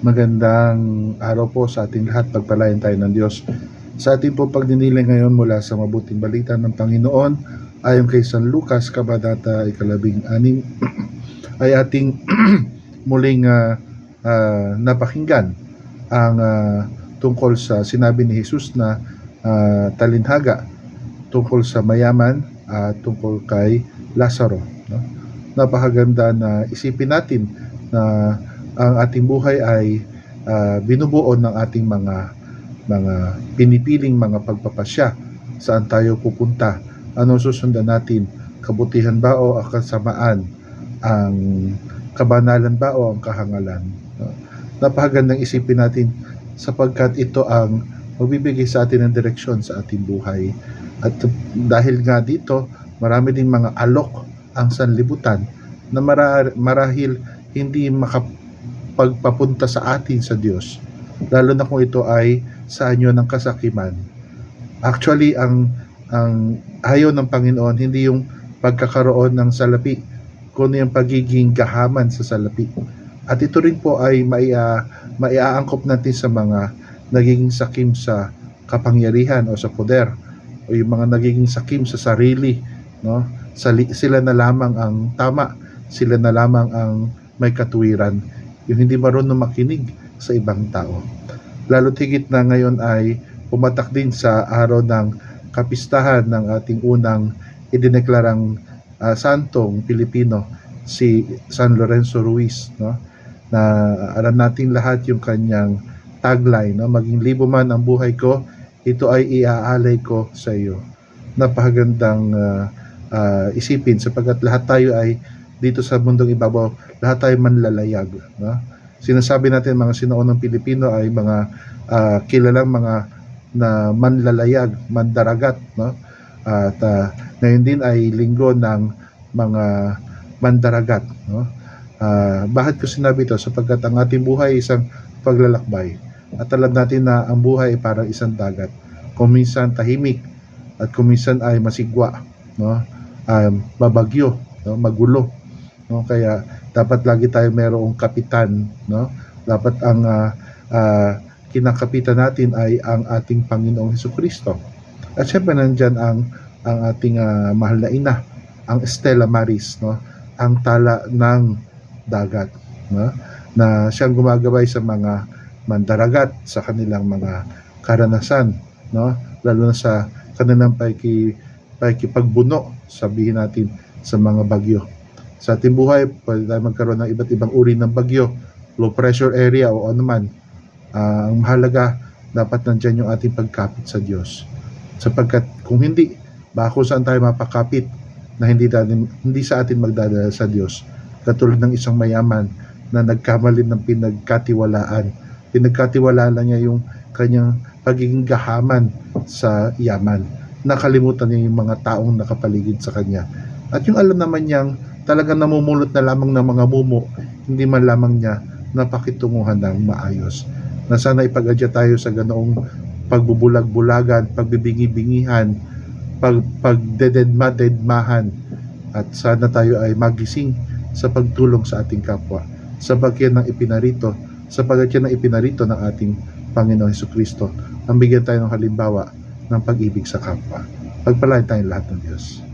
Magandang araw po sa ating lahat. Pagpalain tayo ng Diyos. Sa ating po pagdinilay ngayon mula sa mabuting balita ng Panginoon, ayon kay San Lucas, Kabadata, ikalabing anim, ay ating muling ah, ah, napakinggan ang ah, tungkol sa sinabi ni Jesus na ah, talinhaga tungkol sa mayaman at tungkol kay Lazaro. No? Napakaganda na isipin natin na ang ating buhay ay ah, binubuo ng ating mga mga pinipiling mga pagpapasya. Saan tayo pupunta? Ano susundan natin? Kabutihan ba o ang kasamaan? Ang kabanalan ba o ang kahangalan? Napakagandang isipin natin sapagkat ito ang magbibigay sa atin ng direksyon sa ating buhay. At dahil nga dito marami ding mga alok ang sanlibutan na mara- marahil hindi makapagpapunta sa atin sa Diyos. Lalo na kung ito ay sa anyo ng kasakiman. Actually, ang ang ayaw ng Panginoon hindi yung pagkakaroon ng salapi, kundi yung pagiging gahaman sa salapi. At ito rin po ay maia, maiaangkop natin sa mga nagiging sakim sa kapangyarihan o sa poder o yung mga nagiging sakim sa sarili, no? Sila na lamang ang tama, sila na lamang ang may katuwiran, yung hindi marunong makinig sa ibang tao. Lalo tigit na ngayon ay pumatak din sa araw ng kapistahan ng ating unang idineklarang ah, santong Pilipino, si San Lorenzo Ruiz, no? Na alam natin lahat yung kanyang tagline, no? Maging libo man ang buhay ko, ito ay iaalay ko sa iyo. Napakagandang ah, ah, isipin sapagkat lahat tayo ay dito sa mundong ibabaw, lahat tayo manlalayag. No? Sinasabi natin mga sinaunang Pilipino ay mga ah, kilalang mga na manlalayag, mandaragat. No? At ah, ngayon din ay linggo ng mga mandaragat. No? Ah, bakit ko sinabi ito? Sapagkat ang ating buhay ay isang paglalakbay. At alam natin na ang buhay ay parang isang dagat. Kung minsan tahimik at kung minsan ay masigwa, no? Um, babagyo, no? magulo. No? Kaya dapat lagi tayo mayroong kapitan, no? Dapat ang ah, ah, kinakapitan natin ay ang ating Panginoong Hesus Kristo. At syempre nandyan ang ang ating ah, mahal na ina, ang Stella Maris, no? Ang tala ng dagat, no? Na siyang gumagabay sa mga mandaragat sa kanilang mga karanasan, no? Lalo na sa kanilang paiki pakikipagbuno, sabihin natin sa mga bagyo. Sa ating buhay, pwede tayo magkaroon ng iba't ibang uri ng bagyo, low pressure area o ano man. Ah, ang mahalaga, dapat nandyan yung ating pagkapit sa Diyos. Sapagkat kung hindi, baka kung saan tayo mapakapit na hindi, natin, hindi sa atin magdadala sa Diyos. Katulad ng isang mayaman na nagkamali ng pinagkatiwalaan. Pinagkatiwalaan niya yung kanyang pagiging gahaman sa yaman. Nakalimutan niya yung mga taong nakapaligid sa kanya. At yung alam naman niyang talagang namumulot na lamang ng mga mumo, hindi man lamang niya napakitunguhan ng maayos. Na sana ipag-adya tayo sa ganoong pagbubulag-bulagan, pagbibingi-bingihan, pag pagdededma-dedmahan at sana tayo ay magising sa pagtulong sa ating kapwa sapagkat ng ipinarito sapagkat yan ang ipinarito ng ating Panginoon Hesus Kristo ang bigyan tayo ng halimbawa ng pag-ibig sa kapwa. Pagpalain tayong lahat ng Diyos.